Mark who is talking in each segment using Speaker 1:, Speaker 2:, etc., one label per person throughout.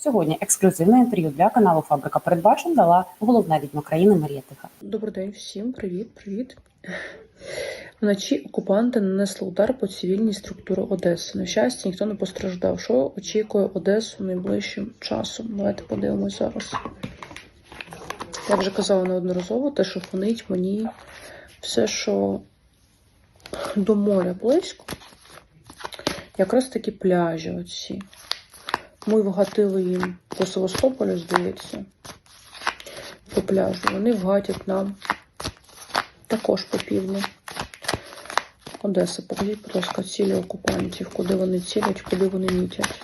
Speaker 1: Сьогодні ексклюзивне інтерв'ю для каналу Фабрика передбачень дала головна відьма країни Марія Тиха.
Speaker 2: Добрий день всім, привіт, привіт. Вночі окупанти нанесли удар по цивільній структурі Одеси. На щастя, ніхто не постраждав. Що очікує Одесу найближчим часом? Давайте подивимось зараз. Я вже казала неодноразово, те, що фонить мені все, що до моря близько. Якраз такі пляжі оці. Ми вгатили їм по Севастополю, здається, по пляжу. Вони вгатять нам також по півдню. Одеса, покажіть, будь ласка, цілі окупантів, куди вони цілять, куди вони мітять.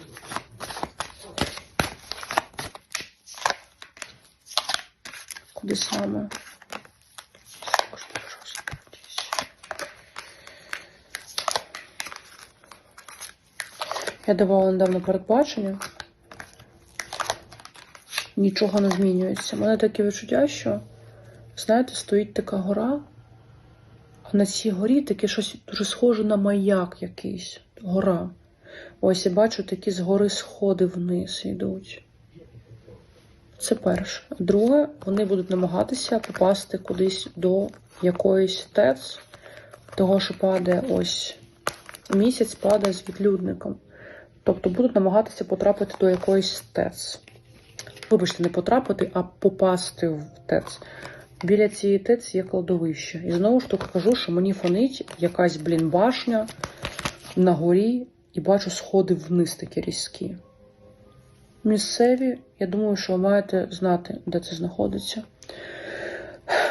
Speaker 2: Куди саме? Я давала недавно передбачення. Нічого не змінюється. У мене таке відчуття, що, знаєте, стоїть така гора, а на цій горі таке щось дуже схоже на маяк якийсь. Гора. Ось я бачу, такі гори сходи вниз йдуть. Це перше. Друге, вони будуть намагатися попасти кудись до якоїсь ТЕЦ, того, що падає ось місяць падає з відлюдником. Тобто будуть намагатися потрапити до якоїсь ТЕЦ. Вибачте, не потрапити, а попасти в ТЕЦ. Біля цієї ТЕЦ є кладовище. І знову ж таки кажу, що мені фонить якась, блін, башня на горі, і бачу сходи вниз такі різкі. Місцеві, я думаю, що ви маєте знати, де це знаходиться.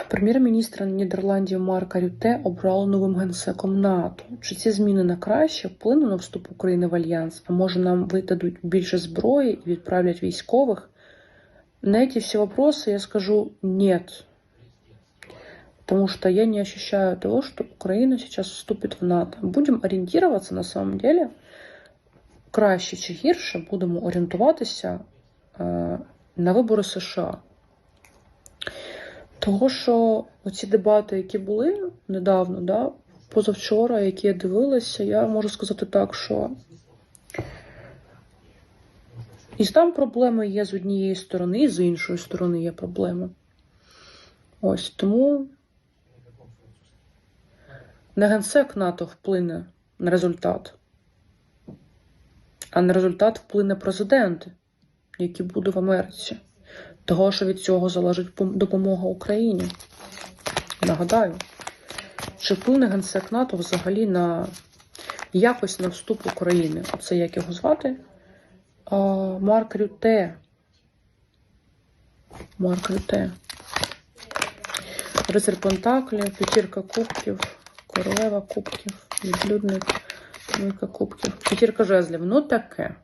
Speaker 2: Прем'єр-міністра Нідерландів Марка Рюте обрали новим генсеком НАТО. Чи ці зміни на краще вплинуть на вступ України в альянс? А може нам видадуть більше зброї і відправлять військових? На эти все вопросы я скажу нет. Потому что я не ощущаю того, что Украина сейчас вступит в НАТО. Будем орієнтуватися на самом деле краще чи гірше будемо орієнтуватися е, на вибори США. Того, що оці дебати, які були недавно, да, позавчора, які я дивилася, я можу сказати так, що і там проблеми є з однієї сторони, і з іншої сторони є проблеми. Ось тому не генсек НАТО вплине на результат, а на результат вплине президент, який буде в Америці. Того, що від цього залежить допомога Україні. Нагадаю, чи вплине генсек НАТО взагалі на якось на вступ України? Це як його звати? А, Марк Рюте. Марк Рюте. Рицар Пентаклів, п'ятірка кубків, королева кубків, відлюдник, двойка кубків, п'ятірка жезлів. Ну таке.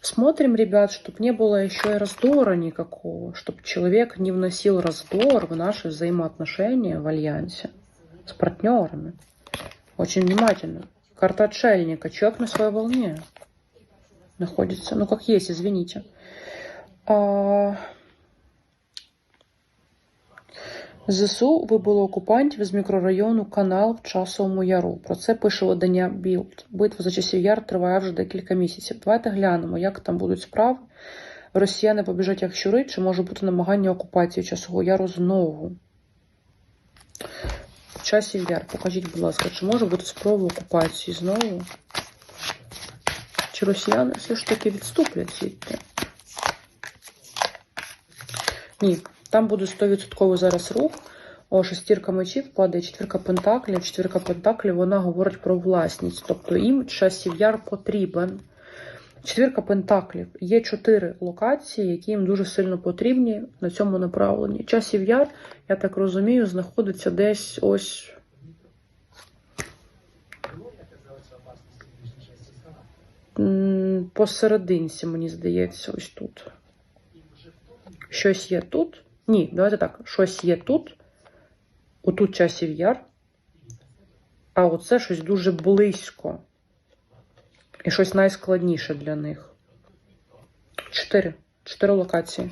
Speaker 2: Смотрим, ребят, чтобы не было еще и раздора никакого, чтобы человек не вносил раздор в наши взаимоотношения в альянсе с партнерами. Очень внимательно. Карта отшельника. Человек на своей волне Находится. Ну, как есть, извините. А... ЗСУ вибило окупантів з мікрорайону Канал в Часовому Яру. Про це пише видання Білд. Битва за часів яр триває вже декілька місяців. Давайте глянемо, як там будуть справи. Росіяни побіжать як щури, чи може бути намагання окупації Часового Яру знову? Часів яр, покажіть, будь ласка, чи може бути спроба окупації знову? Чи росіяни все ж таки відступлять звідти? Ні, там буде 100% зараз рух. О, шестірка мечів падає, четвірка пентаклів. Четвірка пентаклів вона говорить про власність. Тобто їм часів яр потрібен. Четвірка пентаклів. Є чотири локації, які їм дуже сильно потрібні на цьому направленні. Часів яр, я так розумію, знаходиться десь ось. Посерединці, мені здається, ось тут. Щось є тут. Ні, давайте так. Щось є тут. Отут часів яр. А оце щось дуже близько. І щось найскладніше для них. Чотири. Чотири локації.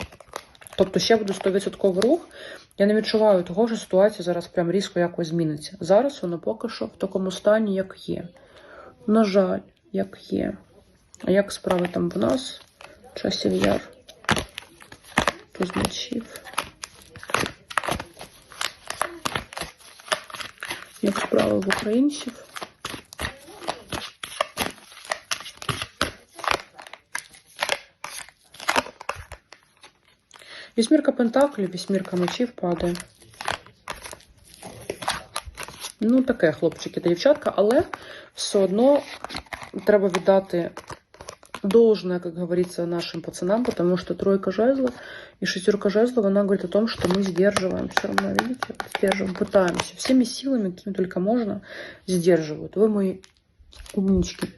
Speaker 2: Тобто ще буде 100% рух. Я не відчуваю того, що ситуація зараз прям різко якось зміниться. Зараз воно поки що в такому стані, як є. На жаль, як є. А як справи там в нас? Часів яр. Туз. Як справи в українців? Вісьмірка пентаклів, вісьмірка мечів падає. Ну, таке, хлопчики та дівчатка, але все одно треба віддати должное, как говорится, нашим пацанам, потому что тройка жезлов и шестерка жезлов, она говорит о том, что мы сдерживаем все равно, видите, вот сдерживаем, пытаемся, всеми силами, какими только можно, сдерживают. Вы мои умнички.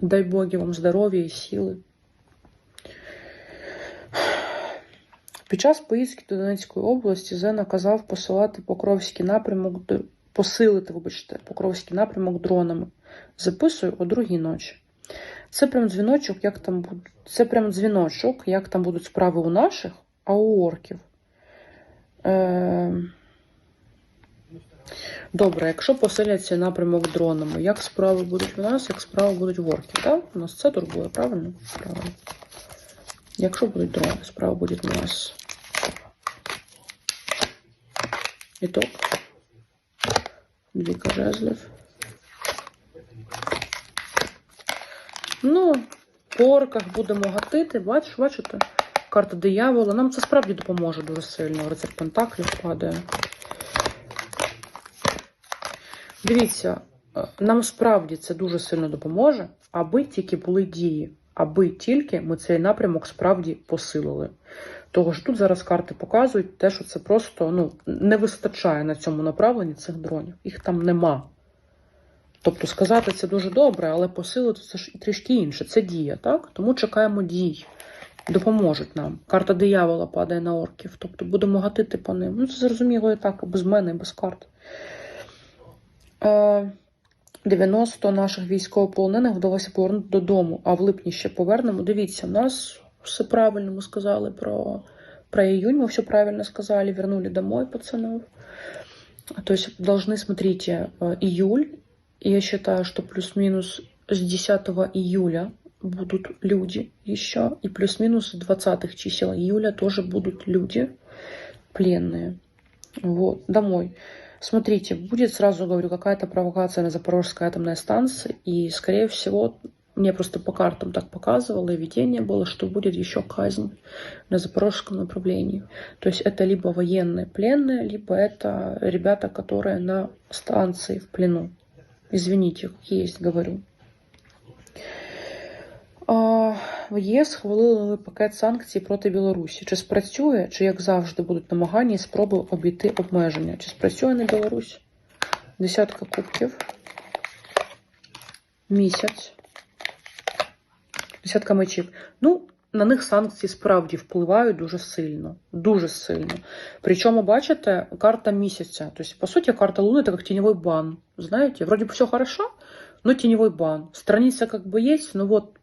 Speaker 2: Дай боги вам здоров'я і сили. Під час поїздки до Донецької області Зе наказав посилати Покровський напрямок, до- посилити, вибачте, Покровський напрямок дронами. Записую о другій ночі. Це прям дзвіночок, як там будуть. Це прям дзвіночок, як там будуть справи у наших, а у орків. Е... Добре, якщо посиляться напрямок дронами, як справи будуть у нас, як справи будуть в орків, так? У нас це турбує, правильно? Правильно. Якщо будуть дрони, справа буде у нас. Ітог. Двійка жезлів. Ну, по орках будемо гатити. Бачиш, бачите? Карта диявола. Нам це справді допоможе дуже сильно. Рицар Пентаклів падає. Дивіться, е, нам справді це дуже сильно допоможе, аби тільки були дії, аби тільки ми цей напрямок справді посилили. Того ж тут зараз карти показують те, що це просто ну, не вистачає на цьому направленні цих дронів. Їх там нема. Тобто сказати це дуже добре, але посилити це ж і трішки інше. Це дія, так? Тому чекаємо дій. Допоможуть нам. Карта диявола падає на орків. Тобто будемо гатити по ним. Ну, це зрозуміло і так, і без мене, і без карт. Е, 90 наших військовополонених вдалося повернути додому, а в липні ще повернемо. Дивіться, у нас все правильно ми сказали про, про июнь, мы все правильно сказали, вернули домой пацанов. То есть должны, смотрите, э, июль, и я считаю, что плюс-минус с 10 июля будут люди еще, и плюс-минус с 20 чисел июля тоже будут люди пленные. Вот, домой. Смотрите, будет, сразу говорю, какая-то провокация на Запорожской атомной станции, и, скорее всего, мне просто по картам так показывало, и видение было, что будет еще казнь на запорожском направлении. То есть это либо военные пленные, либо это ребята, которые на станции в плену. Извините, есть, говорю. В ЄС схвалили пакет санкцій проти Білорусі. Чи спрацює, чи як завжди будуть намагання і спроби обійти обмеження? Чи спрацює на Білорусь? Десятка кубків. Місяць. Десятка мечів. Ну, на них санкції справді впливають дуже сильно. Дуже сильно. Причому, бачите, карта місяця. Тобто, по суті, карта Луны это как теневой бан. Знаете, вроде бы все хорошо, но теневой бан. Страница как бы есть, но вот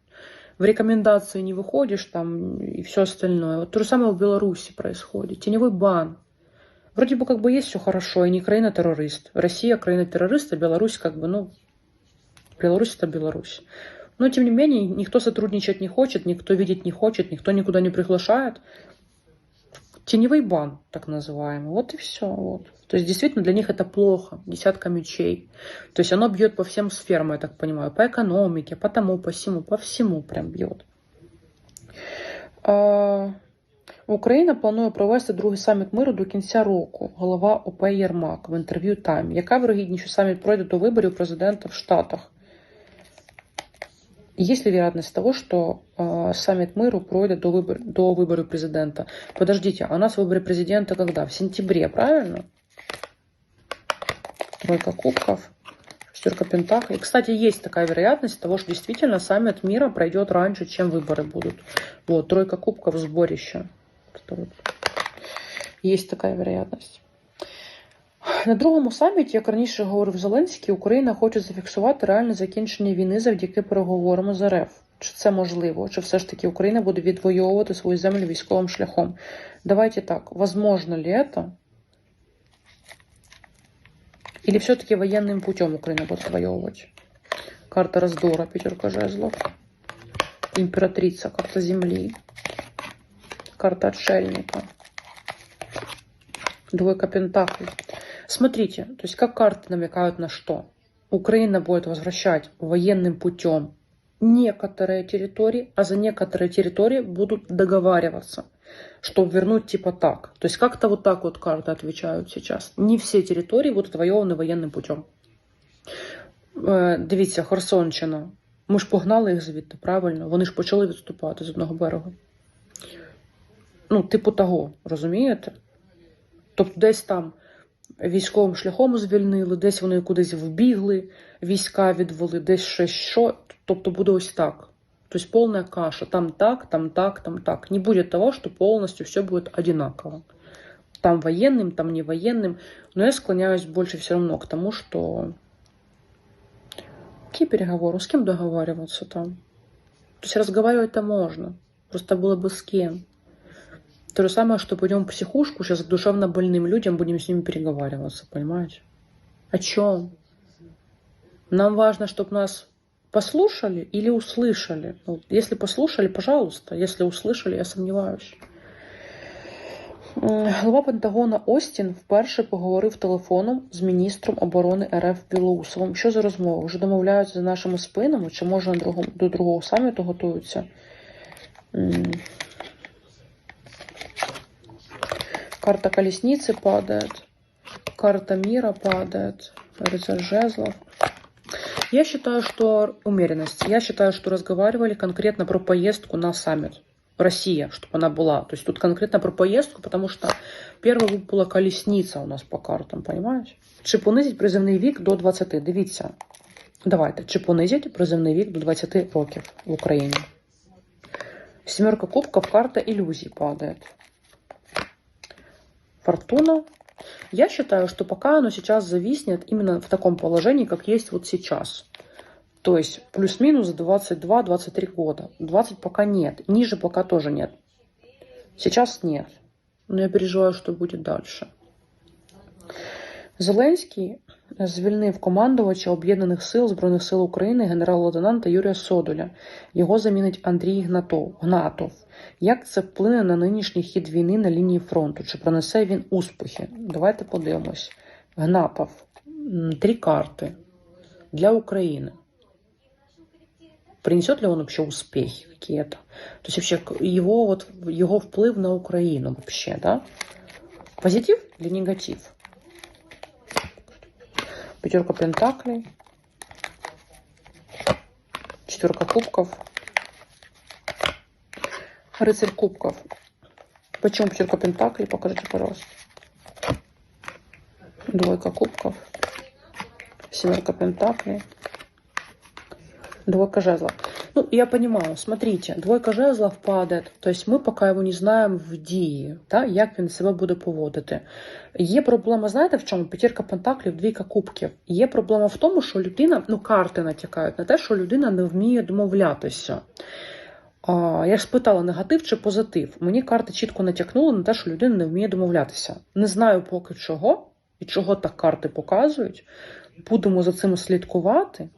Speaker 2: в рекомендации не выходишь там и все остальное. Вот то же самое в Беларуси происходит. Теневой бан. Вроде бы как бы есть все хорошо, и не Украина-террорист. Россия Украина-террорист, а Беларусь как бы, ну, Беларусь это Беларусь. Но, тем не менее, никто сотрудничать не хочет, никто видеть не хочет, никто никуда не приглашает. Теневой бан, так называемый. Вот и все. Вот. То есть, действительно, для них это плохо. Десятка мечей. То есть, оно бьет по всем сферам, я так понимаю. По экономике, по тому, по всему, по всему прям бьет. А, Україна планує провести другий саміт миру до кінця року. Голова ОП Єрмак в інтерв'ю Тайм. Яка вирогідність, що саміт пройде до виборів президента в Штатах? Есть ли вероятность того, что э, саммит миру пройдет до, выбор, до выборов президента? Подождите, а у нас выборы президента когда? В сентябре, правильно? Тройка кубков, шестерка пентаклей. Кстати, есть такая вероятность того, что действительно саммит мира пройдет раньше, чем выборы будут. Вот, тройка кубков, сборище. Есть такая вероятность. На другому саміті, як раніше говорив Зеленський, Україна хоче зафіксувати реальне закінчення війни завдяки переговорам з РФ. Чи це можливо? Чи все ж таки Україна буде відвоювати свою землю військовим шляхом? Давайте так, возможно ли это? Или все-таки военным путем Украина будет отвоевывать? Карта раздора, пятерка жезлов. Императрица, карта Земли. Карта отшельника. Двойка Пентаклей. Смотрите, то есть как карты намекают на что? Украина будет возвращать военным путем некоторые территории, а за некоторые территории будут договариваться, чтобы вернуть типа так. То есть как-то вот так вот карты отвечают сейчас. Не все территории будут отвоеваны воєнним путем. Е, Дивіться, Херсонщина. Ми ж погнали їх звідти, правильно? Вони ж почали відступати з одного берегу. Ну, типу того, розумієте? Тобто десь там військовим шляхом звільнили, десь вони кудись вбігли, війська відвели, десь щось що. Тобто буде ось так. То есть полная каша. Там так, там так, там так. Не будет того, что полностью все будет одинаково. Там военным, там не военным. Но я склоняюсь больше все равно к тому, что... Какие переговоры? С кем договариваться там? То есть разговаривать-то можно. Просто было бы с кем. То же самое, что пойдем в психушку, сейчас к душевно больным людям будем с ними переговариваться, понимаете? О чем? Нам важно, чтобы нас послушали или услышали. Ну, если послушали, пожалуйста. Если услышали, я сомневаюсь. М, Голова Пентагона Остін вперше поговорив телефоном з міністром оборони РФ Білоусовим. Що за розмова? Вже домовляються за нашими спинами, чи може на другому, до другого саміту готуються? Карта колесницы падает. Карта мира падает. Рыцарь жезлов. Я считаю, что умеренность. Я считаю, что разговаривали конкретно про поездку на саммит. Россия, чтобы она была. То есть тут конкретно про поездку, потому что первая была колесниця у нас по картам, понимаєш? Чи понизить приземний вік до 20? Дивіться. Давайте, чи понизить приземний вік до 20 років в Україні? Сімерка кубків, карта ілюзій падає. Фортуна. Я считаю, что пока оно сейчас зависнет именно в таком положении, как есть вот сейчас. То есть плюс-минус 22-23 года. 20 пока нет. Ниже пока тоже нет. Сейчас нет. Но я переживаю, что будет дальше. Зеленський звільнив командувача Об'єднаних сил Збройних сил України генерал-лейтенанта Юрія Содоля. Його замінить Андрій Гнатов. Гнатов. Як це вплине на нинішній хід війни на лінії фронту? Чи принесе він успіхи? Давайте подивимось. Гнатов. Три карти для України. Принесет ли он вообще успехи какие-то? То есть вообще его, вот, его вплыв на Украину вообще, да? Позитив или негатив? Пятерка пентаклей. Четверка кубков. Рыцарь кубков. Почему пятерка пентаклей? Покажите, пожалуйста. Двойка кубков. Семерка пентаклей. Двойка жезлов. Ну, я понимаю, смотрите, двойка жезлов то есть ми поки його не знаємо в дії, та, як він себе буде поводити. Є проблема, знаєте, в чому? П'ятірка пентаклів, двійка кубків. Є проблема в тому, що людина, ну, карти натякають на те, що людина не вміє домовлятися. А, я ж спитала, негатив чи позитив. Мені карти чітко натякнули на те, що людина не вміє домовлятися. Не знаю поки чого і чого так карти показують. Будемо за цим слідкувати.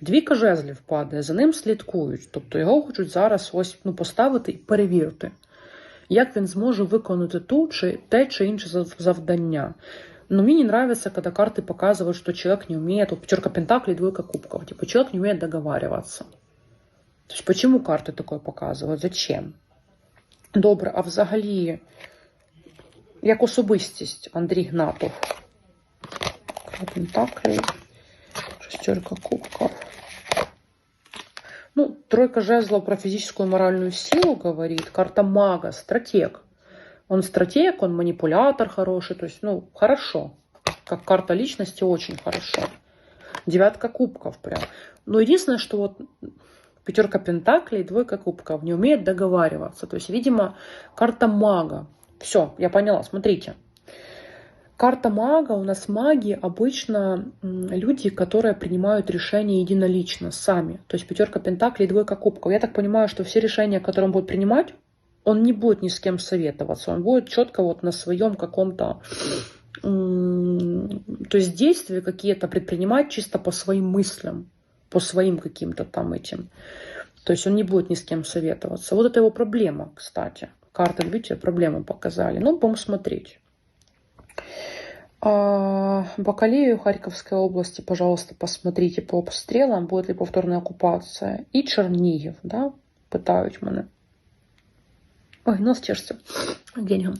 Speaker 2: Двійка жезлів падає, за ним слідкують. Тобто його хочуть зараз ось ну, поставити і перевірити, як він зможе виконати ту чи те чи інше зав- завдання. Но мне не нравится, когда карты показывают, что человек не умеет, вот пятерка пентаклей, двойка кубков, типа человек не умеет договариваться. То есть почему карты такое показывают? Зачем? Добре, а взагалі, як особистість Андрій Гнатов. Карта Пентаклей, шестерка кубков. Тройка жезлов про физическую и моральную силу говорит. Карта мага, стратег. Он стратег, он манипулятор хороший, то есть, ну, хорошо. Как карта личности очень хорошо. Девятка кубков прям. Но единственное, что вот пятерка пентаклей, двойка кубков не умеет договариваться. То есть, видимо, карта мага. Все, я поняла, смотрите. Карта мага, у нас маги обычно люди, которые принимают решения единолично, сами. То есть пятерка пентаклей, двойка кубков. Я так понимаю, что все решения, которые он будет принимать, он не будет ни с кем советоваться. Он будет четко вот на своем каком-то то есть действия какие-то предпринимать чисто по своим мыслям, по своим каким-то там этим. То есть он не будет ни с кем советоваться. Вот это его проблема, кстати. Карты, видите, проблему показали. Ну, будем смотреть. А, Бакалею Харьковской области, пожалуйста, посмотрите по обстрелам, будет ли повторная оккупация. И Чернігів, да, питають мене. Ой, нос чешется. Геньгам.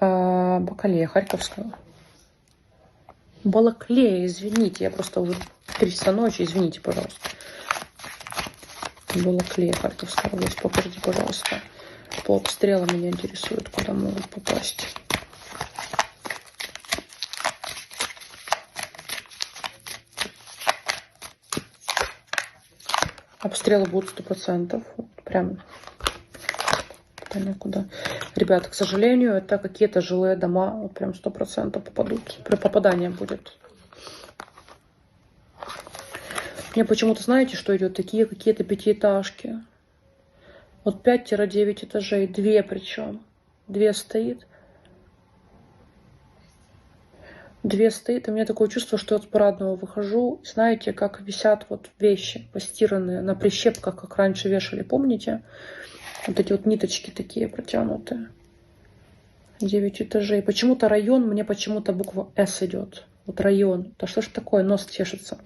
Speaker 2: А, Бакалея Харьковская. Балаклея, извините, я просто уже 3 часа ночи, извините, пожалуйста. Балаклея, Харьковская область, покажите, пожалуйста. По обстрелам меня интересует, куда могут попасть. Обстрелы будут сто процентов. Прям понятно куда. Ребята, к сожалению, это какие-то жилые дома, вот прям сто процентов попадут. При попадание будет. Мне почему-то, знаете, что идет? Такие какие-то пятиэтажки. Вот 5-9 этажей, две причем. Две стоит. Две стоит, и у меня такое чувство, что я от парадного выхожу. Знаете, как висят вот вещи постиранные на прищепках, как раньше вешали, помните? Вот эти вот ниточки такие протянутые. 9 этажей. Почему-то район, мне почему-то буква С идет. Вот район. Да что ж такое, нос чешется.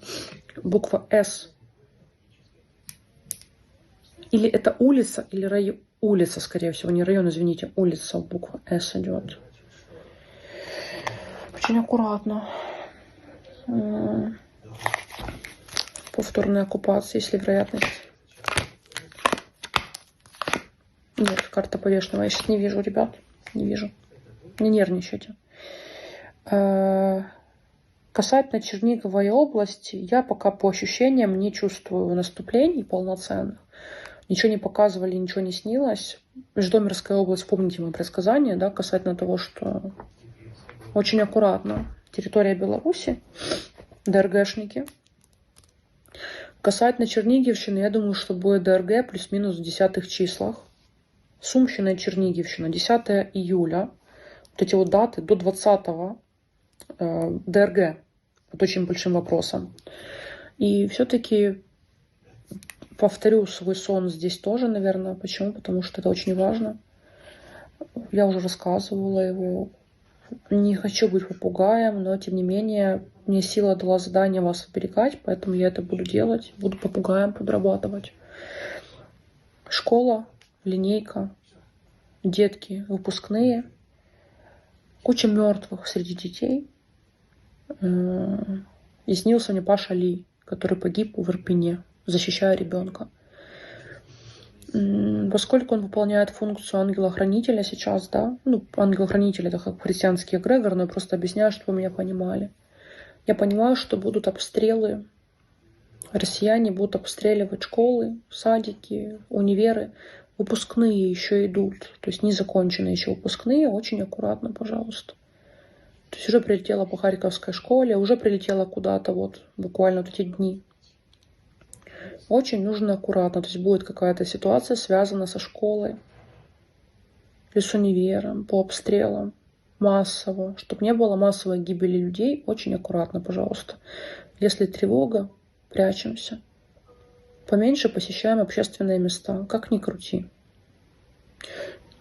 Speaker 2: Буква С. Или это улица, или район. Улица, скорее всего, не район, извините. Улица, буква С идет. Очень аккуратно. Повторная оккупация, если вероятность. Нет, карта повешенного. Я сейчас не вижу, ребят. Не вижу. Не нервничайте. Э, Касательно Черниговой области, я пока по ощущениям не чувствую наступлений полноценных. Ничего не показывали, ничего не снилось. Житомирская область, помните мои предсказания, да, касательно того, что очень аккуратно. Территория Беларуси, ДРГшники. Касательно Чернигівщины, я думаю, что будет ДРГ плюс-минус в десятых числах. Сумщина и Чернигівщина, 10 июля. Вот эти вот даты до 20 э, ДРГ под очень большим вопросом. И все-таки повторю свой сон здесь тоже, наверное. Почему? Потому что это очень важно. Я уже рассказывала его. Не хочу быть попугаем, но тем не менее мне сила дала задание вас оберегать, поэтому я это буду делать. Буду попугаем подрабатывать. Школа, линейка, детки выпускные, куча мертвых среди детей. Э, И снился мне Паша Ли, который погиб в Ирпене, защищая ребенка. Поскольку он выполняет функцию ангела-хранителя сейчас, да, ну, ангел-хранитель это как христианский эгрегор, но я просто объясняю, чтобы вы меня понимали. Я понимаю, что будут обстрелы, россияне будут обстреливать школы, садики, универы, выпускные еще идут, то есть незаконченные еще выпускные, очень аккуратно, пожалуйста. То есть уже прилетела по Харьковской школе, уже прилетела куда-то вот буквально вот эти дни. Очень нужно аккуратно, то есть будет какая-то ситуация, связана со школой или с универом, по обстрелам, массово, чтобы не было массовой гибели людей, очень аккуратно, пожалуйста. Если тревога, прячемся. Поменьше посещаем общественные места, как ни крути.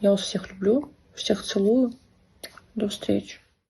Speaker 2: Я вас всех люблю, всех целую. До встречи.